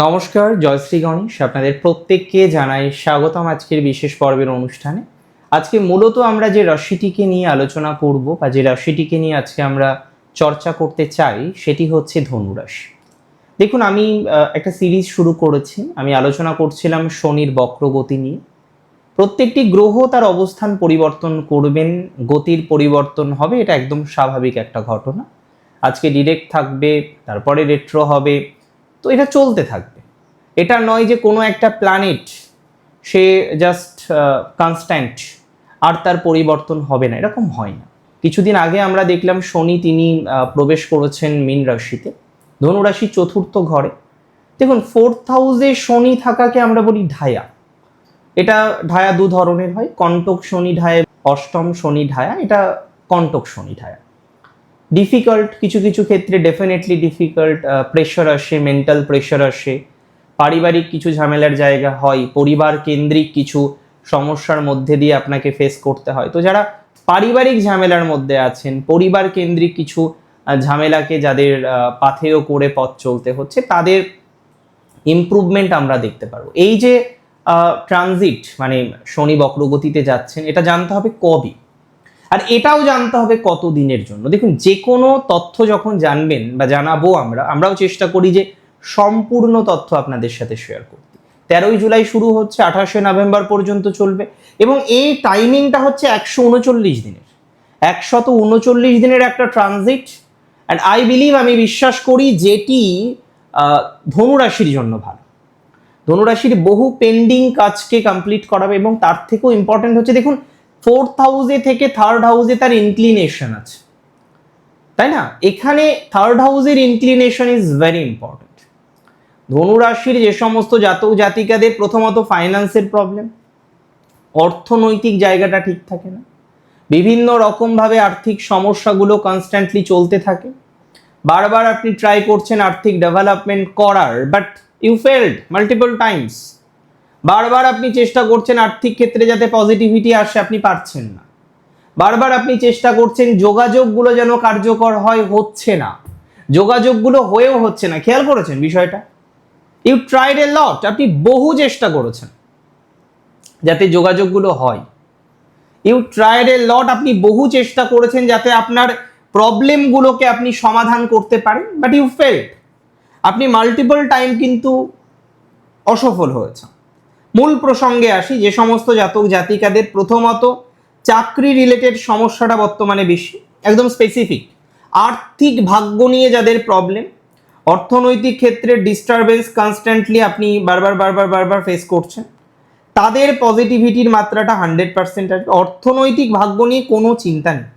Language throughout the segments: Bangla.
নমস্কার জয়শ্রী গণেশ। আপনাদের প্রত্যেককে জানাই স্বাগতম আজকের বিশেষ পর্বের অনুষ্ঠানে। আজকে মূলত আমরা যে রাশিটিকে নিয়ে আলোচনা করব বা যে রাশিটিকে নিয়ে আজকে আমরা চর্চা করতে চাই, সেটি হচ্ছে ধনুরাশি। দেখুন, আমি একটা সিরিজ শুরু করেছি। আমি আলোচনা করছিলাম শনির বক্রগতি নিয়ে। প্রত্যেকটি গ্রহ তার অবস্থান পরিবর্তন করবেন, গতির পরিবর্তন হবে, এটা একদম স্বাভাবিক একটা ঘটনা। আজকে ডিরেক্ট থাকবে, তারপরে রেট্রো হবে তো এটা চলতে থাকবে। এটা নয় যে কোনো একটা প্ল্যানেট সে জাস্ট কনস্ট্যান্ট আর তার পরিবর্তন হবে না, এরকম হয় না। কিছুদিন আগে আমরা দেখলাম শনি তিনি প্রবেশ করেছেন মীন রাশিতে। ধনুরাশি চতুর্থ ঘরে। দেখুন ফোর্থ হাউসে শনি থাকাকে আমরা বলি ঢায়া। এটা ঢায়া দু ধরনের হয় কণ্টক শনি ঢায়া, অষ্টম শনি ঢায়া, এটা কণ্টক শনি ঢায়া। ডিফিকাল্ট কিছু কিছু ক্ষেত্রে ডেফিনেটলি ডিফিকাল্ট প্রেশার আসে মেন্টাল প্রেশার আসে। পারিবারিক কিছু ঝামেলার জায়গা হয়, পরিবার কেন্দ্রিক কিছু সমস্যার মধ্যে দিয়ে আপনাকে ফেস করতে হয়। তো যারা পারিবারিক ঝামেলার মধ্যে আছেন, পরিবার কেন্দ্রিক কিছু ঝামেলাকে যাদের পাথেয় করে পথ চলতে হচ্ছে, তাদের ইমপ্রুভমেন্ট আমরা দেখতে পারব। এই যে ট্রানজিট মানে শনি বক্রগতিতে যাচ্ছেন, এটা জানতে হবে কবে? আর এটাও জানতে হবে কত দিনের জন্য। দেখুন যে কোনো তথ্য যখন জানবেন বা জানাব আমরা, আমরাও চেষ্টা করি যে সম্পূর্ণ তথ্য আপনাদের সাথে শেয়ার করতে। তেরোই জুলাই শুরু হচ্ছে, আঠাশে নভেম্বর পর্যন্ত চলবে এবং এই টাইমিংটা হচ্ছে একশো উনচল্লিশ দিনের। একশত উনচল্লিশ দিনের একটা ট্রানজিট অ্যান্ড আই বিলিভ আমি বিশ্বাস করি যেটি ধনুরাশির জন্য ভালো। ধনুরাশির বহু পেন্ডিং কাজকে কমপ্লিট করাবে এবং তার থেকেও ইম্পর্টেন্ট হচ্ছে, দেখুন ফোর্থ হাউসে থেকে থার্ড হাউসে তার ইনক্লিনেশন আছে। তাই না? এখানে থার্ড হাউসের ইনক্লিনেশন ইজ ভেরি ইম্পর্টেন্ট ধনুরাশির যে সমস্ত জাতক জাতিকাদের প্রথমত ফাইন্যান্সের প্রবলেম অর্থনৈতিক জায়গাটা ঠিক থাকে না। বিভিন্ন রকমভাবে আর্থিক সমস্যাগুলো কনস্ট্যান্টলি চলতে থাকে। বারবার আপনি ট্রাই করছেন আর্থিক ডেভেলপমেন্ট করার but you failed multiple times বারবার আপনি চেষ্টা করছেন আর্থিক ক্ষেত্রে যাতে পজিটিভিটি আসে, আপনি পারছেন না। বারবার আপনি চেষ্টা করছেন যোগাযোগগুলো যেন কার্যকর হয়, হচ্ছে না। যোগাযোগগুলো হয়েও হচ্ছে না। খেয়াল করেছেন বিষয়টা? ইউ ট্রাইড এ লট আপনি বহু চেষ্টা করেছেন যাতে যোগাযোগগুলো হয়। ইউ ট্রাইড এ লট আপনি বহু চেষ্টা করেছেন যাতে আপনার প্রবলেমগুলোকে আপনি সমাধান করতে পারেন বাট ইউ ফেল্ড আপনি মাল্টিপল টাইম কিন্তু অসফল হয়েছে মূল প্রসঙ্গে আসি, যে সমস্ত জাতক জাতিকাদের প্রথমত চাকরি রিলেটেড সমস্যাটা বর্তমানে বেশি, একদম স্পেসিফিক আর্থিক ভাগ্য নিয়ে যাদের প্রবলেম অর্থনৈতিক ক্ষেত্রে ডিস্টারবেন্স কনস্ট্যান্টলি আপনি বারবার বারবার বারবার ফেস করছেন, তাদের পজিটিভিটির মাত্রাটা হান্ড্রেড পার্সেন্ট আসবে অর্থনৈতিক ভাগ্য নিয়ে কোনো চিন্তা নেই।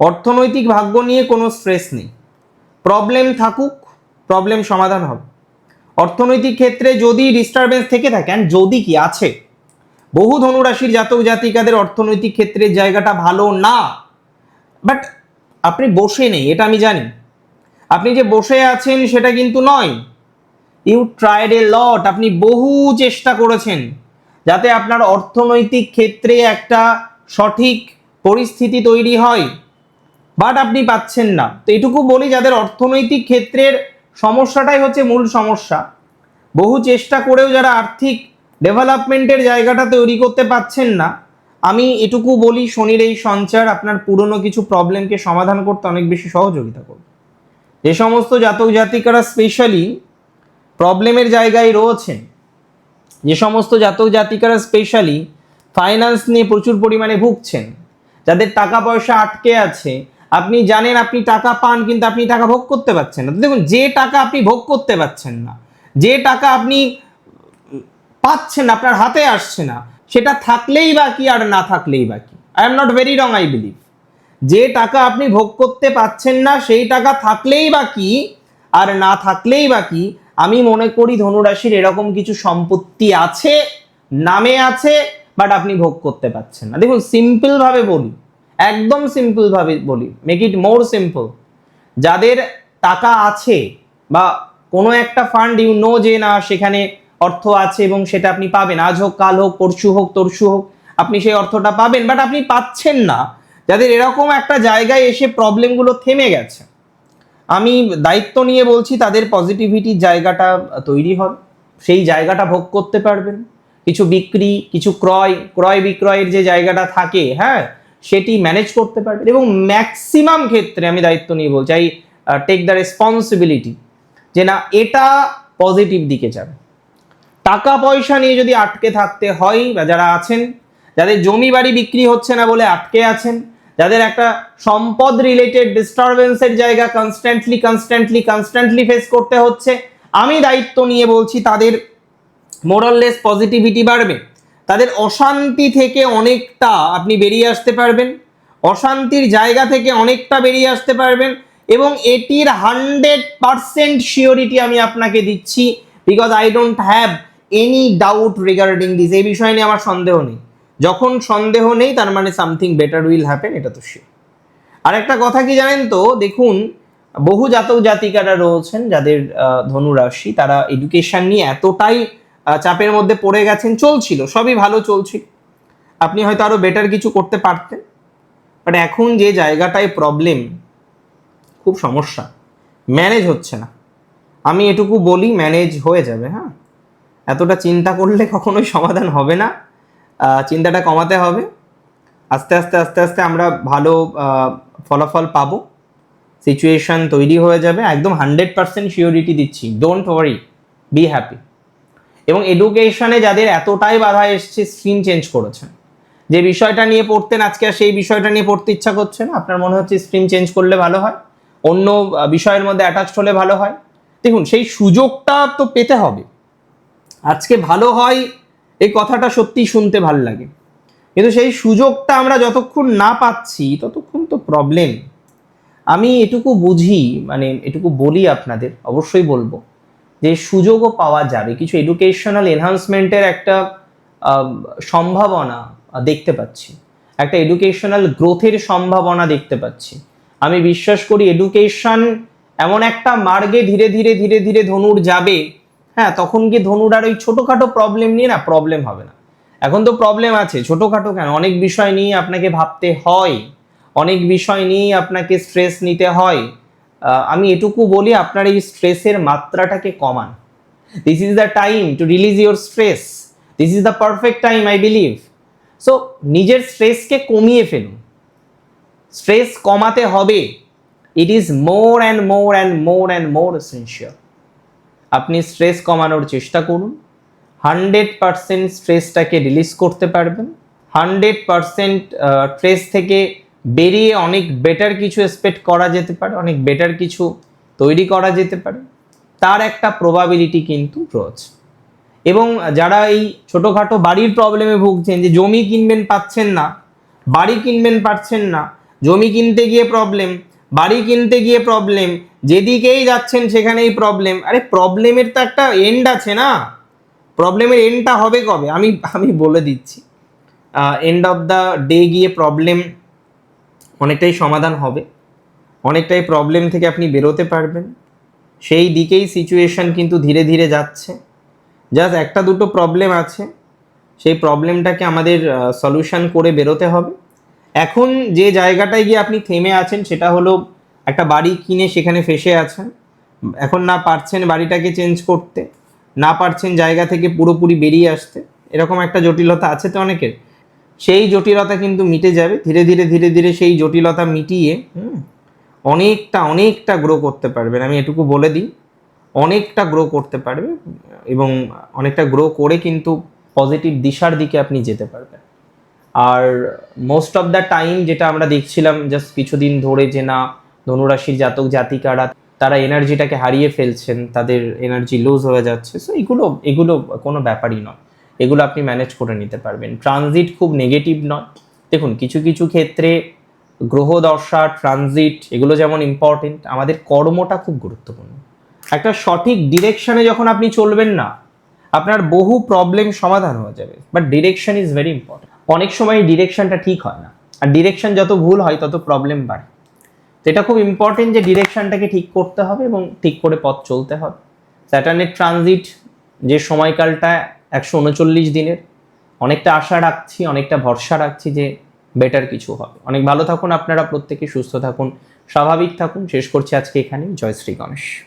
অর্থনৈতিক ভাগ্য নিয়ে কোনো স্ট্রেস নেই। প্রবলেম থাকুক প্রবলেম সমাধান হবে। অর্থনৈতিক ক্ষেত্রে যদি ডিস্টারবেন্স থেকে থাকে যদি কি আছে, বহু ধনুরাশির জাতক জাতিকাদের অর্থনৈতিক ক্ষেত্রে জায়গাটা ভালো না। বাট আপনি বসে নেই, এটা আমি জানি। আপনি যে বসে আছেন সেটা কিন্তু নয়। ইউ ট্রাইড এ লট আপনি বহু চেষ্টা করেছেন, যাতে আপনার অর্থনৈতিক ক্ষেত্রে একটা সঠিক পরিস্থিতি তৈরি হয়। বাট আপনি পাচ্ছেন না। তো এটুকু বলি, যাদের অর্থনৈতিক ক্ষেত্রের সমস্যাটাই হচ্ছে মূল সমস্যা। বহু চেষ্টা করেও যারা আর্থিক ডেভেলপমেন্টের জায়গাটা তৈরি করতে পাচ্ছেন না, আমি এটুকু বলি, শনির এই সঞ্চার আপনার পুরনো কিছু প্রবলেমকে সমাধান করতে অনেক বেশি সহযোগিতা করবে। যে সমস্ত জাতক জাতিকারা স্পেশালি প্রবলেমের জায়গায় রয়েছেন, যে সমস্ত জাতক জাতিকারা স্পেশালি ফাইন্যান্স নিয়ে প্রচুর পরিমাণে ভুগছেন, যাদের টাকা পয়সা আটকে আছে আপনি জানেন আপনি টাকা পান, কিন্তু আপনি টাকা ভোগ করতে পারছেন না। দেখুন, যে টাকা আপনি ভোগ করতে পারছেন না, যে টাকা আপনি পাচ্ছেন আপনার হাতে আসছে না, সেটা থাকলেই বা কি আর না থাকলেই বা কি? I am not very wrong I believe যে টাকা আপনি ভোগ করতে পাচ্ছেন না, সেই টাকা থাকলেই বা কি আর না থাকলেই বা কি? আমি মনে করি ধনুরাশির এরকম কিছু সম্পত্তি আছে, নামে আছে বাট আপনি ভোগ করতে পারছেন না। দেখুন সিম্পলভাবে বলি একদম সিম্পল ভাবে বলি মেক ইট মোর সিম্পল যাদের টাকা আছে বা কোনো একটা ফান্ড ইউ নো যে না সেখানে অর্থ আছে এবং সেটা আপনি পাবেন, আজ হোক, কাল হোক, পরশু হোক, তরশু হোক, আপনি সেই অর্থটা পাবেন বাট আপনি পাচ্ছেন না। যাদের এরকম একটা জায়গায় এসে প্রবলেমগুলো থেমে গেছে। আমি দায়িত্ব নিয়ে বলছি, তাদের পজিটিভিটির জায়গাটা তৈরি হবে। সেই জায়গাটা ভোগ করতে পারবেন। কিছু বিক্রি, কিছু ক্রয় ক্রয় বিক্রয়ের যে জায়গাটা থাকে হ্যাঁ? সেটি ম্যানেজ করতে পারবেন এবং ম্যাক্সিমাম ক্ষেত্রে আমি দায়িত্ব নিয়ে বলছি আই টেক দ্য রেসপন্সিবিলিটি যে না, এটা পজিটিভ দিকে যাবে। টাকা পয়সা নিয়ে যদি আটকে থাকতে হয় বা যারা আছেন, যাদের জমি বাড়ি বিক্রি হচ্ছে না বলে আটকে আছেন, যাদের একটা সম্পদ রিলেটেড ডিস্টারবেন্সের জায়গা কনস্ট্যান্টলি কনস্ট্যান্টলি কনস্ট্যান্টলি ফেস করতে হচ্ছে, আমি দায়িত্ব নিয়ে বলছি তাদের মোরাললেস পজিটিভিটি বাড়বে। তাদের অশান্তি থেকে অনেকটা আপনি বেরিয়ে আসতে পারবেন অশান্তির জায়গা থেকে অনেকটা বেরিয়ে আসতে পারবেন এবং এটির হান্ড্রেড পারসেন্ট শিওরিটি আমি আপনাকে দিচ্ছি because I don't have any doubt regarding this এই বিষয় নিয়ে আমার সন্দেহ নেই। যখন সন্দেহ নেই তার মানে সামথিং বেটার উইল হ্যাপেন এটা তো শিওর আর একটা কথা কি জানেন তো? দেখুন বহু জাতক জাতিকারা রয়েছেন যাদের আহ, ধনু রাশি তারা এডুকেশন নিয়ে এতটাই চাপের মধ্যে পড়ে গেছেন, চলছিল, সবই ভালো চলছিল আপনি হয়তো আরও বেটার কিছু করতে পারতেন। বাট এখন যে জায়গাটায় প্রবলেম খুব সমস্যা। ম্যানেজ হচ্ছে না। আমি এটুকু বলি ম্যানেজ হয়ে যাবে হ্যাঁ? এতটা চিন্তা করলে কখনোই সমাধান হবে না। চিন্তাটা কমাতে হবে। আস্তে আস্তে আস্তে আস্তে আমরা ভালো ফলাফল পাবো। সিচুয়েশন তৈরি হয়ে যাবে। একদম হান্ড্রেড পার্সেন্ট শিওরিটি দিচ্ছি। ডোন্ট ওয়ারি বি হ্যাপি এবং এডুকেশনে যাদের এতটাই বাধা এসছে স্ট্রিম চেঞ্জ করেছেন যে বিষয়টা নিয়ে পড়তেন, আজকে আর সেই বিষয়টা নিয়ে পড়তে ইচ্ছা করছে না। আপনার মনে হচ্ছে স্ট্রিম চেঞ্জ করলে ভালো হয়? অন্য বিষয়ের মধ্যে অ্যাটাচড হলে ভালো হয়? দেখুন, সেই সুযোগটা তো পেতে হবে। আজকে ভালো হয়, এই কথাটা সত্যি শুনতে ভালো লাগে। কিন্তু সেই সুযোগটা আমরা যতক্ষণ না পাচ্ছি, ততক্ষণ তো প্রবলেম আমি এটুকু বুঝি মানে এটুকু বলি আপনাদের, অবশ্যই বলব। যে সুযোগও পাওয়া যাবে, কিছু এডুকেশনাল এনহান্সমেন্টের একটা সম্ভাবনা দেখতে পাচ্ছি। একটা এডুকেশনাল গ্রোথের সম্ভাবনা দেখতে পাচ্ছি। আমি বিশ্বাস করি এডুকেশন এমন একটা মার্গে ধীরে ধীরে ধীরে ধীরে ধনুর যাবে হ্যাঁ তখন গিয়ে ধনুর আর ওই ছোটোখাটো প্রবলেম নিয়ে না প্রবলেম হবে না। এখন তো প্রবলেম আছে, ছোটোখাটো কেন? অনেক বিষয় নিয়ে আপনাকে ভাবতে হয়, অনেক বিষয় নিয়ে আপনাকে স্ট্রেস নিতে হয়। আমি এটুকু বলি আপনার এই স্ট্রেসের মাত্রাটাকে কমান। This is the time to release your stress this is the perfect time I believe so নিজের স্ট্রেসকে কমিয়ে ফেলুন। স্ট্রেস কমাতে হবে। It is more and more and more and more essential আপনি স্ট্রেস কমানোর চেষ্টা করুন। হান্ড্রেড পারসেন্ট স্ট্রেসটাকে রিলিজ করতে পারবেন। হান্ড্রেড পারসেন্ট স্ট্রেস থেকে বেরিয়ে অনেক বেটার কিছু এক্সপেক্ট করা যেতে পারে, অনেক বেটার কিছু তৈরি করা যেতে পারে, তার একটা প্রবাবিলিটি কিন্তু রয়েছে। এবং যারা এই ছোটোখাটো বাড়ির প্রবলেমে ভুগছেন যে জমি কিনবেন পাচ্ছেন না, বাড়ি কিনবেন পারছেন না, জমি কিনতে গিয়ে প্রবলেম বাড়ি কিনতে গিয়ে প্রবলেম যেদিকেই যাচ্ছেন সেখানেই প্রবলেম আরে প্রবলেমের তো একটা এন্ড আছে না? প্রবলেমের এন্ডটা হবে কবে? আমি আমি বলে দিচ্ছি। এন্ড অফ দ্য ডে গিয়ে প্রবলেম অনেকটাই সমাধান হবে, অনেকটাই প্রবলেম থেকে আপনি বেরোতে পারবেন। সেই দিকেই সিচুয়েশন কিন্তু ধীরে ধীরে যাচ্ছে। জাস্ট একটা দুটো প্রবলেম আছে, সেই প্রবলেমটাকে আমাদের সলিউশন করে বেরোতে হবে। এখন যে জায়গাটায় গিয়ে আপনি থেমে আছেন সেটা হলো একটা বাড়ি কিনে সেখানে ফেসে আছেন। এখন না পারছেন বাড়িটাকে চেঞ্জ করতে, না পারছেন জায়গা থেকে পুরোপুরি বেরিয়ে আসতে। এরকম একটা জটিলতা আছে তো অনেকের? সেই জটিলতা কিন্তু মিটে যাবে। ধীরে ধীরে ধীরে ধীরে সেই জটিলতা মিটিয়ে অনেকটা অনেকটা গ্রো করতে পারবেন আমি এটুকু বলে দিই, অনেকটা গ্রো করতে পারবে এবং অনেকটা গ্রো করে কিন্তু পজিটিভ দিশার দিকে আপনি যেতে পারবেন। আর মোস্ট অফ দ্য টাইম যেটা আমরা দেখছিলাম জাস্ট কিছুদিন ধরে যে না, ধনুরাশির জাতক জাতিকারা, তারা এনার্জিটাকে হারিয়ে ফেলছেন, তাদের এনার্জি লুজ হয়ে যাচ্ছে। সো এগুলো এগুলো কোনো ব্যাপারই নয়। এগুলো আপনি ম্যানেজ করে নিতে পারবেন। ট্রানজিট খুব নেগেটিভ নয়। দেখুন, কিছু কিছু ক্ষেত্রে গ্রহ দশা ট্রানজিট এগুলো যেমন ইম্পর্টেন্ট আমাদের কর্মটা খুব গুরুত্বপূর্ণ। একটা সঠিক ডিরেকশনে যখন আপনি চলবেন না, আপনার বহু প্রবলেম সমাধান হয়ে যাবে। But direction is very important অনেক সময় ডিরেকশনটা ঠিক হয় না। আর ডিরেকশন যত ভুল হয়, তত প্রবলেম বাড়ে। তো এটা খুব ইম্পর্টেন্ট যে ডিরেকশনটাকে ঠিক করতে হবে এবং ঠিক করে পথ চলতে হবে। স্যাটার্নের ট্রানজিট যে সময়কালটা একশো উনচল্লিশ দিনের। অনেকটা আশা রাখছি, অনেকটা ভরসা রাখছি যে বেটার কিছু হবে। অনেক ভালো থাকুন আপনারা, প্রত্যেকে সুস্থ থাকুন, স্বাভাবিক থাকুন। শেষ করছি আজকে এখানে জয় শ্রী গণেশ।